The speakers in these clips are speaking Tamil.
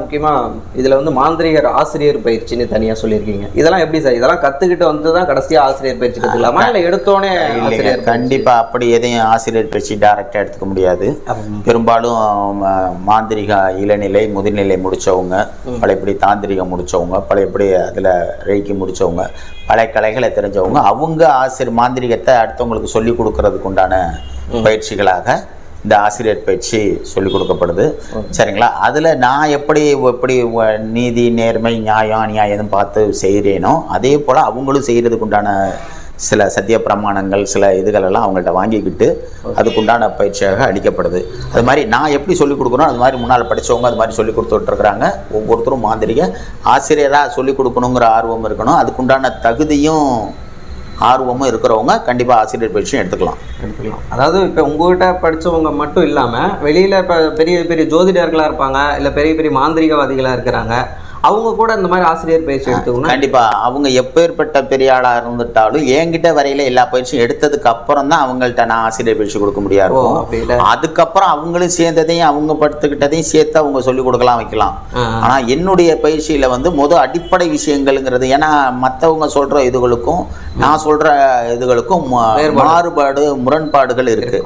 முக்கியமா இதுல வந்து மாந்திரிகர் ஆசிரியர் பயிற்சின்னு தனியா சொல்லியிருக்கீங்க. இதெல்லாம் எப்படி சார்? இதெல்லாம் கத்துக்கிட்டு வந்து தான் கடைசியா ஆசிரியர் பயிற்சி கத்துக்கலாமா? இல்ல எடுத்தோடனே ஆசிரியர் கண்டிப்பா அப்படி எதையும் ஆசிரியர் பயிற்சி டைரக்டா எடுத்துக்க முடியாது. பெரும்பாலும் மாந்திரிக இளநிலை முதுநிலை முடிச்சவங்க பழையபடி தாந்திரிகம் முடிச்சவங்க பழையபடி அதுல ரெய்க்கி முடிச்சவங்க பழைய கலைகளை தெரிஞ்சவங்க அவங்க ஆசிரியர் மாந்திரிகத்தை அடுத்தவங்களுக்கு சொல்லி கொடுக்கறதுக்கு உண்டான பயிற்சிகளாக இந்த ஆசிரியர் பயிற்சி சொல்லி கொடுக்கப்படுது. சரிங்களா? அதுல நான் எப்படி எப்படி நீதி நேர்மை நியாயம் அநியாயம் பார்த்து செய்கிறேனோ அதே போல அவங்களும் செய்யறதுக்கு உண்டான சில சத்திய பிரமாணங்கள் சில இதுகள் எல்லாம் அவங்கள்ட்ட வாங்கிக்கிட்டு அதுக்குண்டான பயிற்சியாக அளிக்கப்படுது. அது மாதிரி நான் எப்படி சொல்லிக் கொடுக்குறோம் அது மாதிரி முன்னால் படிச்சவங்க அது மாதிரி சொல்லி கொடுத்துட்டு இருக்கிறாங்க ஒவ்வொருத்தரும் மாந்திரிக. ஆசிரியராக சொல்லிக் கொடுக்கணுங்கிற ஆர்வம் இருக்கணும். அதுக்குண்டான தகுதியும் ஆர்வமும் இருக்கிறவங்க கண்டிப்பாக ஆசிரியர் பயிற்சியும் எடுத்துக்கலாம். எடுத்துக்கலாம். அதாவது இப்போ உங்கள்கிட்ட படித்தவங்க மட்டும் இல்லாமல் வெளியில் இப்போ பெரிய பெரிய ஜோதிடர்களாக இருப்பாங்க இல்லை பெரிய பெரிய மாந்திரிகவாதிகளாக இருக்கிறாங்க அவங்க கூட இந்த மாதிரி ஆசிரியர் பயிற்சி எடுத்துக்கணும். கண்டிப்பா. அவங்க எப்பேற்பட்ட பெரிய ஆளா இருந்துட்டாலும் என்கிட்ட வரையில எல்லா பயிற்சியும் எடுத்ததுக்கு அப்புறம் தான் அவங்கள்ட்ட நான் ஆசிரியர் பயிற்சி கொடுக்க முடியாது அதுக்கப்புறம் அவங்களும் சேர்ந்ததையும் அவங்க படுத்துக்கிட்டதையும் சேர்த்து அவங்க சொல்லி கொடுக்கலாம் வைக்கலாம். ஆனா என்னுடைய பயிற்சியில வந்து முத அடிப்படை விஷயங்கள்ங்கிறது ஏன்னா மத்தவங்க சொல்ற இதுகளுக்கும் நான் சொல்ற இதுகளுக்கும் மாறுபாடு முரண்பாடுகள் இருக்கு.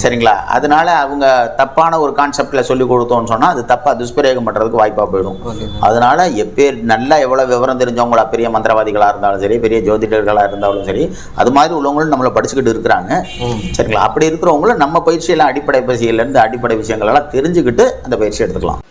சரிங்களா? அதனால அவங்க தப்பான ஒரு கான்செப்ட்ல சொல்லி கொடுத்தோம்னு சொன்னா அது தப்பா துஷ்பிரயோகம் பண்றதுக்கு வாய்ப்பா போயிடும். ஓகே. அதனால எப்பேர் நல்லா எவ்வளவு விவரம் தெரிஞ்சவங்களா பெரிய மந்திரவாதிகளா இருந்தாலும் சரி பெரிய ஜோதிடர்களா இருந்தாலும் சரி அது மாதிரி உள்ளவங்களும் நம்மளை படிச்சுக்கிட்டு இருக்கிறாங்க. சரிங்களா? அப்படி இருக்கிறவங்களும் நம்ம பயிற்சியெல்லாம் அடிப்படை பயிற்சியில இருந்து அடிப்படை விஷயங்கள் எல்லாம் தெரிஞ்சுக்கிட்டு அந்த பயிற்சி எடுத்துக்கலாம்.